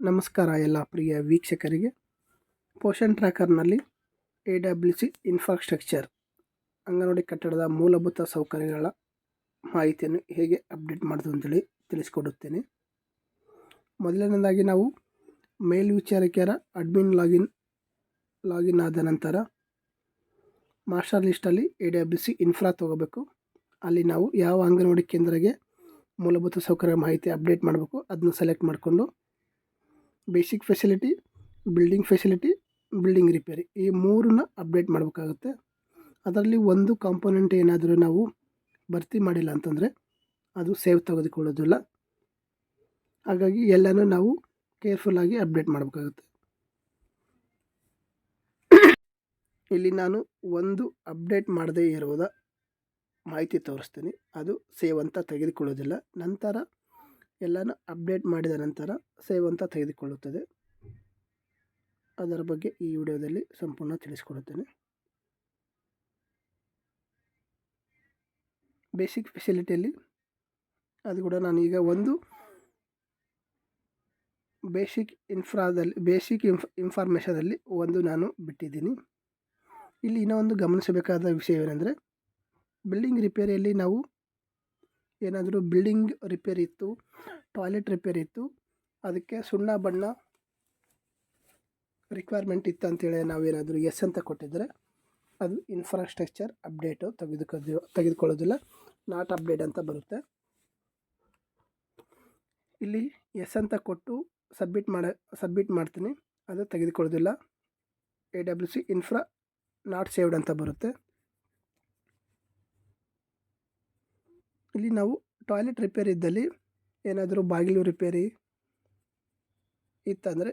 ನಮಸ್ಕಾರ ಎಲ್ಲ ಪ್ರಿಯ ವೀಕ್ಷಕರಿಗೆ. Poshan ಟ್ರ್ಯಾಕರ್ನಲ್ಲಿ A W C infrastructure anganwadi ಕಟ್ಟಡದ ಮೂಲಭೂತ ಸೌಕರ್ಯಗಳ ಮಾಹಿತಿಯನ್ನು ಹೇಗೆ ಅಪ್ಡೇಟ್ ಮಾಡೋದು ಅಂತೇಳಿ ತಿಳಿಸ್ಕೊಡುತ್ತೇನೆ. ಮೊದಲನೇದಾಗಿ ನಾವು ಮೇಲ್ವಿಚಾರಕಿಯರ ಅಡ್ಮಿನ್ ಲಾಗಿನ್ ಲಾಗಿನ್ ಆದ ನಂತರ ಮಾಸ್ಟರ್ ಲಿಸ್ಟಲ್ಲಿ ಎ ಡಬ್ಲ್ಯೂ ಸಿ ಇನ್ಫ್ರಾ ತೊಗೋಬೇಕು. ಅಲ್ಲಿ ನಾವು ಯಾವ ಅಂಗನವಾಡಿ ಕೇಂದ್ರಗೆ ಮೂಲಭೂತ ಸೌಕರ್ಯ ಮಾಹಿತಿ ಅಪ್ಡೇಟ್ ಮಾಡಬೇಕು ಅದನ್ನ ಸೆಲೆಕ್ಟ್ ಮಾಡಿಕೊಂಡು basic facility building facility building repair ಈ ಮೂರನ್ನ ಅಪ್ಡೇಟ್ ಮಾಡಬೇಕಾಗುತ್ತೆ. ಅದರಲ್ಲಿ ಒಂದು ಕಾಂಪೋನೆಂಟ್ ಏನಾದರೂ ನಾವು ಭರ್ತಿ ಮಾಡಿಲ್ಲ ಅಂತಂದರೆ ಅದು ಸೇವ್ ತೆಗೆದುಕೊಳ್ಳೋದಿಲ್ಲ. ಹಾಗಾಗಿ ಎಲ್ಲನೂ ನಾವು ಕೇರ್ಫುಲ್ಲಾಗಿ ಅಪ್ಡೇಟ್ ಮಾಡಬೇಕಾಗುತ್ತೆ. ಇಲ್ಲಿ ನಾನು ಒಂದು ಅಪ್ಡೇಟ್ ಮಾಡದೇ ಇರುವುದ ಮಾಹಿತಿ ತೋರಿಸ್ತೀನಿ. ಅದು ಸೇವ್ ಅಂತ ತೆಗೆದುಕೊಳ್ಳೋದಿಲ್ಲ. ನಂತರ ಎಲ್ಲನೂ ಅಪ್ಡೇಟ್ ಮಾಡಿದ ನಂತರ ಸೇವ್ ಅಂತ ತೆಗೆದುಕೊಳ್ಳುತ್ತದೆ. ಅದರ ಬಗ್ಗೆ ಈ ವಿಡಿಯೋದಲ್ಲಿ ಸಂಪೂರ್ಣ ತಿಳಿಸಿಕೊಡುತ್ತೇನೆ. ಬೇಸಿಕ್ ಫೆಸಿಲಿಟಿಯಲ್ಲಿ ಅದು ಕೂಡ ನಾನೀಗ ಒಂದು ಬೇಸಿಕ್ ಇನ್ಫ್ರಾದಲ್ಲಿ ಬೇಸಿಕ್ ಇನ್ಫ್ ಇನ್ಫಾರ್ಮೇಷನಲ್ಲಿ ಒಂದು ನಾನು ಬಿಟ್ಟಿದ್ದೀನಿ. ಇಲ್ಲಿ ಇನ್ನೂ ಒಂದು ಗಮನಿಸಬೇಕಾದ ವಿಷಯವೇನೆಂದರೆ ಬಿಲ್ಡಿಂಗ್ ರಿಪೇರಿಯಲ್ಲಿ ನಾವು ಏನಾದರೂ ಬಿಲ್ಡಿಂಗ್ ರಿಪೇರಿ ಇತ್ತು ಟಾಯ್ಲೆಟ್ ರಿಪೇರಿ ಇತ್ತು. ಅದಕ್ಕೆ ಸುಣ್ಣ ಬಣ್ಣ ರಿಕ್ವೈರ್ಮೆಂಟ್ ಇತ್ತು ಅಂತೇಳಿ ನಾವೇನಾದರೂ ಎಸ್ ಅಂತ ಕೊಟ್ಟಿದ್ದರೆ ಅದು ಇನ್ಫ್ರಾಸ್ಟ್ರಕ್ಚರ್ ಅಪ್ಡೇಟು ತೆಗೆದುಕೊಳ್ಳೋ ತೆಗೆದುಕೊಳ್ಳೋದಿಲ್ಲ. ನಾಟ್ ಅಪ್ಡೇಟ್ ಅಂತ ಬರುತ್ತೆ. ಇಲ್ಲಿ ಎಸ್ ಅಂತ ಕೊಟ್ಟು ಸಬ್ಮಿಟ್ ಮಾಡ ಸಬ್ಮಿಟ್ ಮಾಡ್ತೀನಿ. ಅದು ತೆಗೆದುಕೊಳ್ಳೋದಿಲ್ಲ. A W C infra not saved ಅಂತ ಬರುತ್ತೆ. ಇಲ್ಲಿ ನಾವು ಟಾಯ್ಲೆಟ್ ರಿಪೇರ್ ಇದ್ದಲ್ಲಿ ಏನಾದರೂ ಬಾಗಿಲು ರಿಪೇರಿ ಇತ್ತಂದರೆ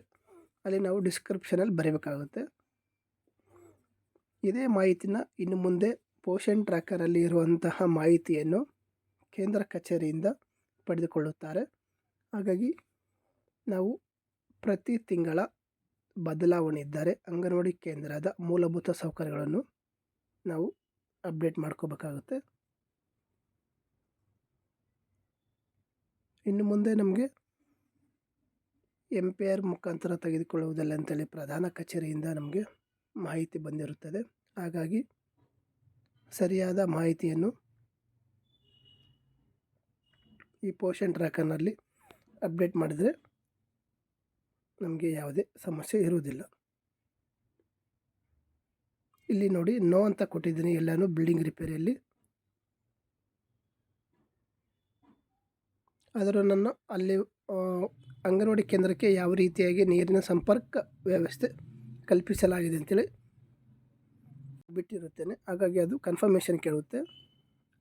ಅಲ್ಲಿ ನಾವು ಡಿಸ್ಕ್ರಿಪ್ಷನಲ್ಲಿ ಬರೀಬೇಕಾಗುತ್ತೆ. ಇದೇ ಮಾಹಿತಿನ ಇನ್ನು ಮುಂದೆ ಪೋಷನ್ ಟ್ರ್ಯಾಕರಲ್ಲಿ ಇರುವಂತಹ ಮಾಹಿತಿಯನ್ನು ಕೇಂದ್ರ ಕಚೇರಿಯಿಂದ ಪಡೆದುಕೊಳ್ಳುತ್ತಾರೆ. ಹಾಗಾಗಿ ನಾವು ಪ್ರತಿ ತಿಂಗಳ ಬದಲಾವಣೆ ಇದ್ದರೆ ಅಂಗನವಾಡಿ ಕೇಂದ್ರದ ಮೂಲಭೂತ ಸೌಕರ್ಯಗಳನ್ನು ನಾವು ಅಪ್ಡೇಟ್ ಮಾಡ್ಕೋಬೇಕಾಗುತ್ತೆ. ಇನ್ನು ಮುಂದೆ ನಮಗೆ ಎಂ ಪಿ ಆರ್ ಮುಖಾಂತರ ತೆಗೆದುಕೊಳ್ಳುವುದಿಲ್ಲ ಅಂತೇಳಿ ಪ್ರಧಾನ ಕಚೇರಿಯಿಂದ ನಮಗೆ ಮಾಹಿತಿ ಬಂದಿರುತ್ತದೆ. ಹಾಗಾಗಿ ಸರಿಯಾದ ಮಾಹಿತಿಯನ್ನು ಈ ಪೋಷನ್ ಟ್ರ್ಯಾಕರ್ನಲ್ಲಿ ಅಪ್ಡೇಟ್ ಮಾಡಿದರೆ ನಮಗೆ ಯಾವುದೇ ಸಮಸ್ಯೆ ಇರುವುದಿಲ್ಲ. ಇಲ್ಲಿ ನೋಡಿ, ನೋ ಅಂತ ಕೊಟ್ಟಿದ್ದೀನಿ ಎಲ್ಲನೂ ಬಿಲ್ಡಿಂಗ್ ರಿಪೇರಿಯಲ್ಲಿ. ಅದರ ನನ್ನ ಅಲ್ಲಿ ಅಂಗನವಾಡಿ ಕೇಂದ್ರಕ್ಕೆ ಯಾವ ರೀತಿಯಾಗಿ ನೀರಿನ ಸಂಪರ್ಕ ವ್ಯವಸ್ಥೆ ಕಲ್ಪಿಸಲಾಗಿದೆ ಅಂತೇಳಿ ಬಿಟ್ಟಿರುತ್ತೇನೆ. ಹಾಗಾಗಿ ಅದು ಕನ್ಫರ್ಮೇಷನ್ ಕೇಳುತ್ತೆ.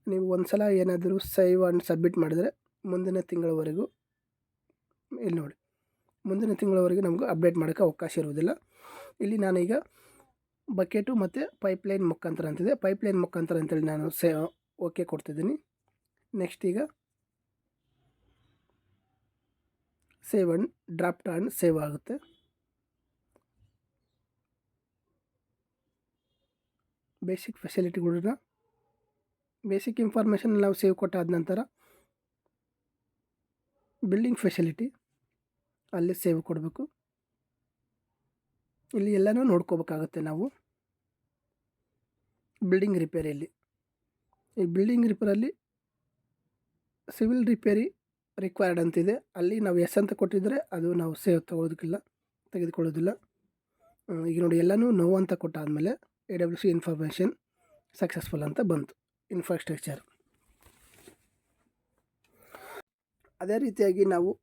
ನೀವು ಒಂದು ಸಲ ಏನಾದರೂ ಸೇವ್ ಆ್ಯಂಡ್ ಸಬ್ಮಿಟ್ ಮಾಡಿದರೆ ಮುಂದಿನ ತಿಂಗಳವರೆಗೂ, ಇಲ್ಲಿ ನೋಡಿ, ಮುಂದಿನ ತಿಂಗಳವರೆಗೆ ನಮಗೂ ಅಪ್ಡೇಟ್ ಮಾಡೋಕ್ಕೆ ಅವಕಾಶ ಇರುವುದಿಲ್ಲ. ಇಲ್ಲಿ ನಾನೀಗ ಬಕೆಟು ಮತ್ತು ಪೈಪ್ಲೈನ್ ಮುಖಾಂತರ ಅಂತಿದೆ. ಪೈಪ್ಲೈನ್ ಮುಖಾಂತರ ಅಂತೇಳಿ ನಾನು ಸೇ ಓಕೆ ಕೊಡ್ತಿದ್ದೀನಿ. ನೆಕ್ಸ್ಟ್ ಈಗ save and draft and save ಆಗುತ್ತೆ. ಬೇಸಿಕ್ ಫೆಸಿಲಿಟಿಗಳನ್ನ ಬೇಸಿಕ್ ಇನ್ಫಾರ್ಮೇಷನ್ ನಾವು ಸೇವ್ ಕೊಟ್ಟಾದ ನಂತರ ಬಿಲ್ಡಿಂಗ್ ಫೆಸಿಲಿಟಿ ಅಲ್ಲಿ ಸೇವ್ ಕೊಡಬೇಕು. ಇಲ್ಲಿ ಎಲ್ಲನೂ ನೋಡ್ಕೋಬೇಕಾಗುತ್ತೆ ನಾವು. ಬಿಲ್ಡಿಂಗ್ ರಿಪೇರಿಯಲ್ಲಿ ಈ ಬಿಲ್ಡಿಂಗ್ ರಿಪೇರಲ್ಲಿ ಸಿವಿಲ್ ರಿಪೇರಿ ರಿಕ್ವೈರ್ಡ್ ಅಂತಿದೆ. ಅಲ್ಲಿ ನಾವು ಎಸ್ ಅಂತ ಕೊಟ್ಟಿದ್ದರೆ ಅದು ನಾವು ಸೇವ್ ತಗೊಳ್ಳೋದಕ್ಕಿಲ್ಲ ತೆಗೆದುಕೊಳ್ಳೋದಿಲ್ಲ. ಈಗ ನೋಡಿ ಎಲ್ಲನೂ ನೋವು ಅಂತ ಕೊಟ್ಟಾದಮೇಲೆ A W C information successful ಅಂತ ಬಂತು ಇನ್ಫ್ರಾಸ್ಟ್ರಕ್ಚರ್ ಅದೇ ರೀತಿಯಾಗಿ ನಾವು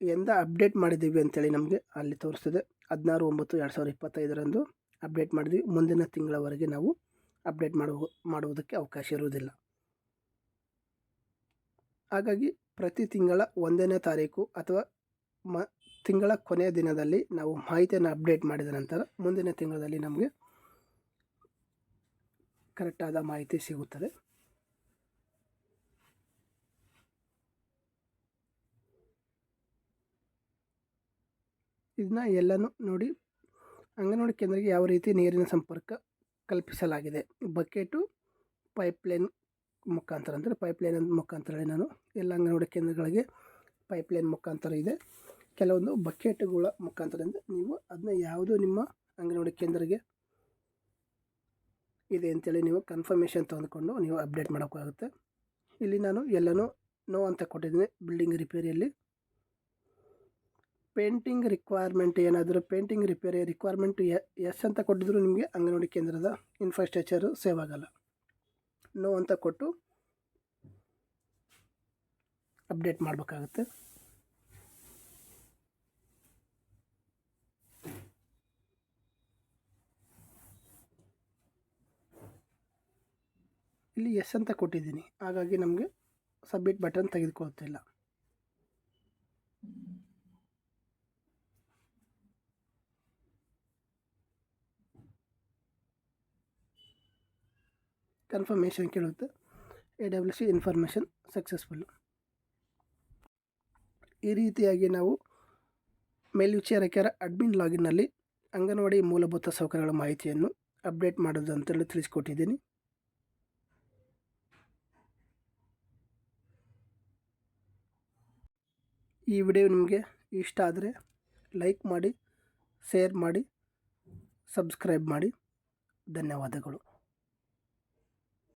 ಎಂದ ಅಪ್ಡೇಟ್ ಮಾಡಿದ್ದೀವಿ ಅಂತೇಳಿ ನಮಗೆ ಅಲ್ಲಿ ತೋರಿಸ್ತದೆ. ಹದಿನಾರು, ಒಂಬತ್ತು, ಎರಡು ಸಾವಿರದ ಇಪ್ಪತ್ತೈದರಂದು ಅಪ್ಡೇಟ್ ಮಾಡಿದ್ವಿ ಮುಂದಿನ ತಿಂಗಳವರೆಗೆ ನಾವು ಅಪ್ಡೇಟ್ ಮಾಡುವ, ಮಾಡುವುದಕ್ಕೆ ಅವಕಾಶ ಇರುವುದಿಲ್ಲ. ಹಾಗಾಗಿ ಪ್ರತಿ ತಿಂಗಳ ಒಂದನೇ ತಾರೀಕು ಅಥವಾ ಮ, ತಿಂಗಳ ಕೊನೆಯ ದಿನದಲ್ಲಿ ನಾವು ಮಾಹಿತಿಯನ್ನು ಅಪ್ಡೇಟ್ ಮಾಡಿದ ನಂತರ ಮುಂದಿನ ತಿಂಗಳಲ್ಲಿ ನಮಗೆ ಕರೆಕ್ಟಾದ ಮಾಹಿತಿ ಸಿಗುತ್ತದೆ. ಇದನ್ನ ಎಲ್ಲನೂ ನೋಡಿ ಅಂಗನವಾಡಿ ಕೇಂದ್ರಕ್ಕೆ ಯಾವ ರೀತಿ ನೀರಿನ ಸಂಪರ್ಕ ಕಲ್ಪಿಸಲಾಗಿದೆ. ಬಕೆಟು, ಪೈಪ್ಲೈನ್ ಮುಖಾಂತರ ಅಂದರೆ ಪೈಪ್ಲೈನ್ ಮುಖಾಂತರ ನಾನು ಎಲ್ಲ ಅಂಗನವಾಡಿ ಕೇಂದ್ರಗಳಿಗೆ ಪೈಪ್ಲೈನ್ ಮುಖಾಂತರ ಇದೆ. ಕೆಲವೊಂದು ಬಕೆಟ್ಗಳ ಮುಖಾಂತರದಿಂದ ನೀವು ಅದನ್ನ ಯಾವುದು ನಿಮ್ಮ ಅಂಗನವಾಡಿ ಕೇಂದ್ರಕ್ಕೆ ಇದೆ ಅಂತೇಳಿ ನೀವು ಕನ್ಫರ್ಮೇಷನ್ ತೊಗೊಂಡುಕೊಂಡು ನೀವು ಅಪ್ಡೇಟ್ ಮಾಡೋಕ್ಕಾಗುತ್ತೆ. ಇಲ್ಲಿ ನಾನು ಎಲ್ಲನೂ ನೋ ಅಂತ ಕೊಟ್ಟಿದ್ದೀನಿ ಬಿಲ್ಡಿಂಗ್ ರಿಪೇರಿಯಲ್ಲಿ ಪೇಂಟಿಂಗ್ ರಿಕ್ವೈರ್ಮೆಂಟ್ ಏನಾದರೂ ಪೇಂಟಿಂಗ್ ರಿಪೇರಿ ರಿಕ್ವೈರ್ಮೆಂಟ್ ಎಸ್ ಅಂತ ಕೊಟ್ಟಿದ್ರು ನಿಮಗೆ ಅಂಗನವಾಡಿ ಕೇಂದ್ರದ ಇನ್ಫ್ರಾಸ್ಟ್ರಕ್ಚರು ಸೇವ್ ಆಗಲ್ಲ. ನೋ ಅಂತ ಕೊಟ್ಟು ಅಪ್ಡೇಟ್ ಮಾಡಬೇಕಾಗುತ್ತೆ. ಇಲ್ಲಿ ಎಸ್ ಅಂತ ಕೊಟ್ಟಿದ್ದೀನಿ. ಹಾಗಾಗಿ ನಮಗೆ ಸಬ್ಮಿಟ್ ಬಟನ್ ತೆಗೆದುಕೊಳ್ತಿಲ್ಲ ಕನ್ಫರ್ಮೇಷನ್ ಕೇಳುತ್ತೆ. A W C information successful ಈ ರೀತಿಯಾಗಿ ನಾವು ಮೇಲ್ವಿಚಾರಕರ ಅಡ್ಮಿನ್ ಲಾಗಿನ್ನಲ್ಲಿ ಅಂಗನವಾಡಿ ಮೂಲಭೂತ ಸೌಕರ್ಯಗಳ ಮಾಹಿತಿಯನ್ನು ಅಪ್ಡೇಟ್ ಮಾಡೋದು ಅಂತೇಳಿ ತಿಳಿಸ್ಕೊಟ್ಟಿದ್ದೀನಿ. ಈ ವಿಡಿಯೋ ನಿಮಗೆ ಇಷ್ಟ ಆದರೆ ಲೈಕ್ ಮಾಡಿ ಶೇರ್ ಮಾಡಿ ಸಬ್ಸ್ಕ್ರೈಬ್ ಮಾಡಿ. ಧನ್ಯವಾದಗಳು.